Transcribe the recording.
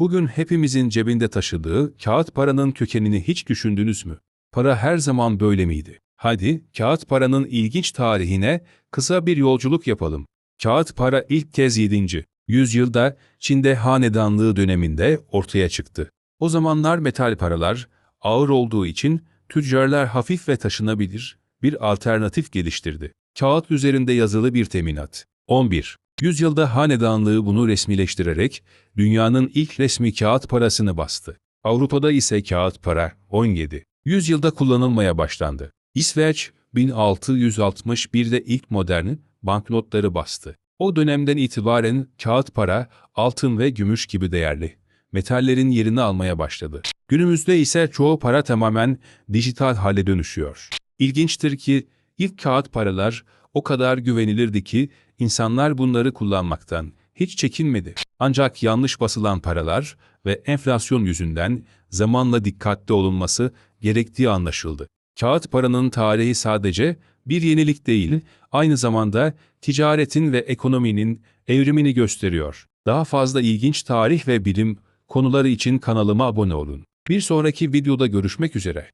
Bugün hepimizin cebinde taşıdığı kağıt paranın kökenini hiç düşündünüz mü? Para her zaman böyle miydi? Hadi kağıt paranın ilginç tarihine kısa bir yolculuk yapalım. Kağıt para ilk kez 7. yüzyılda Çin'de hanedanlığı döneminde ortaya çıktı. O zamanlar metal paralar ağır olduğu için tüccarlar hafif ve taşınabilir bir alternatif geliştirdi. Kağıt üzerinde yazılı bir teminat. 11. Yüzyılda hanedanlığı bunu resmileştirerek dünyanın ilk resmi kağıt parasını bastı. Avrupa'da ise kağıt para 17. Yüzyılda kullanılmaya başlandı. İsveç 1661'de ilk modern banknotları bastı. O dönemden itibaren kağıt para, altın ve gümüş gibi değerli metallerin yerini almaya başladı. Günümüzde ise çoğu para tamamen dijital hale dönüşüyor. İlginçtir ki ilk kağıt paralar o kadar güvenilirdi ki insanlar bunları kullanmaktan hiç çekinmedi. Ancak yanlış basılan paralar ve enflasyon yüzünden zamanla dikkatli olunması gerektiği anlaşıldı. Kağıt paranın tarihi sadece bir yenilik değil, aynı zamanda ticaretin ve ekonominin evrimini gösteriyor. Daha fazla ilginç tarih ve bilim konuları için kanalıma abone olun. Bir sonraki videoda görüşmek üzere.